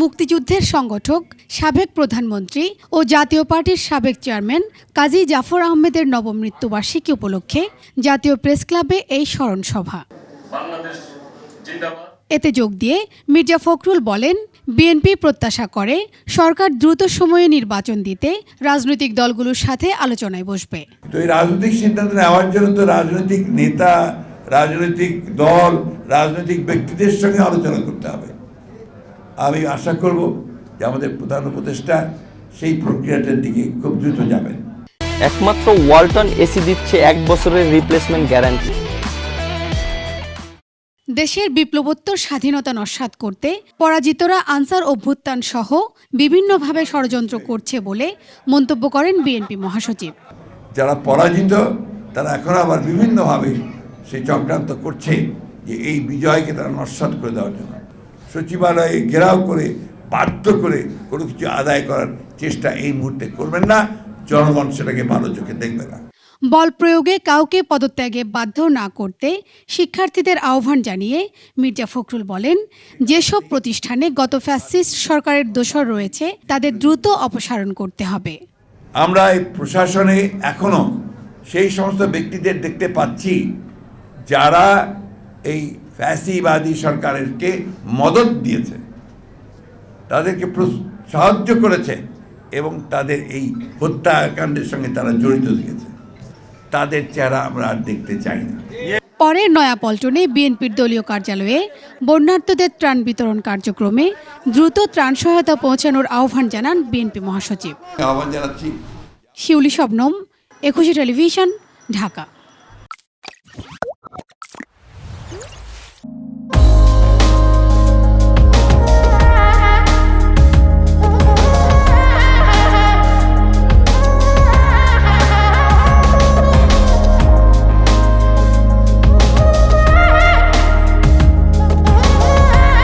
মুক্তিযুদ্ধের সংগঠক সাবেক প্রধানমন্ত্রী ও জাতীয় পার্টির সাবেক চেয়ারম্যান কাজী জাফর আহমেদের নবমৃত্যুবার্ষিকী উপলক্ষে জাতীয় প্রেস ক্লাবে এই স্মরণ সভা এতে যোগ দিয়ে মির্জা ফখরুল বলেন বিএনপি প্রত্যাশা করে সরকার দ্রুত সময়ে নির্বাচন দিতে রাজনৈতিক দলগুলোর সাথে আলোচনায় বসবে। তো এই রাজনৈতিক সিদ্ধান্ত নেওয়ার জন্য তো রাজনৈতিক নেতা রাজনৈতিক দল রাজনৈতিক ব্যক্তিদের সঙ্গে আলোচনা করতে হবে। আমি আশা করব যে আমাদের প্রধান উপদেষ্টা সেই প্রক্রিয়াটার দিকে খুব দ্রুত যাবেন। একমাত্র ওয়ালটন এসি দিচ্ছে এক বছরের রিপ্লেসমেন্ট গ্যারান্টি। দেশের বিপ্লবোত্তর স্বাধীনতা নস্যাৎ করতে পরাজিতরা আনসার অভ্যুত্থান সহ বিভিন্নভাবে ষড়যন্ত্র করছে বলে মন্তব্য করেন বিএনপি মহাসচিব। যারা পরাজিত তারা এখন আবার বিভিন্নভাবে সেই চক্রান্ত করছে যে এই বিজয়কে তারা নস্বাত করে দেওয়ার জন্য। সচিবালয়ে ঘেরাও করে বাধ্য করে কোনো কিছু আদায় করার চেষ্টা এই মুহূর্তে করবেন না। জনগণ সেটাকে ভালো চোখে দেখবে না। বল প্রয়োগে কাউকে পদত্যাগে বাধ্য না করতে শিক্ষার্থীদের আহ্বান জানিয়ে মির্জা ফখরুল বলেন যেসব প্রতিষ্ঠানে গত ফ্যাসিস্ট সরকারের দোষর রয়েছে তাদের দ্রুত অপসারণ করতে হবে। আমরা এই প্রশাসনে এখনও সেই সমস্ত ব্যক্তিদের দেখতে পাচ্ছি যারা এই ফ্যাসিবাদী সরকারেরকে মদত দিয়েছে তাদেরকে সাহায্য করেছে এবং তাদের এই হত্যাকাণ্ডের সঙ্গে তারা জড়িত দিয়েছে তাদের চেহারা আমরা আর দেখতে চাই না। পরে নয়াপল্টনে বিএনপির দলীয় কার্যালয়ে বন্যার্থদের ত্রাণ বিতরণ কার্যক্রমে দ্রুত ত্রাণ সহায়তা পৌঁছানোর আহ্বান জানান বিএনপি মহাসচিব। আহ্বান জানাচ্ছি। শিউলি শবনম একুশে টেলিভিশন ঢাকা।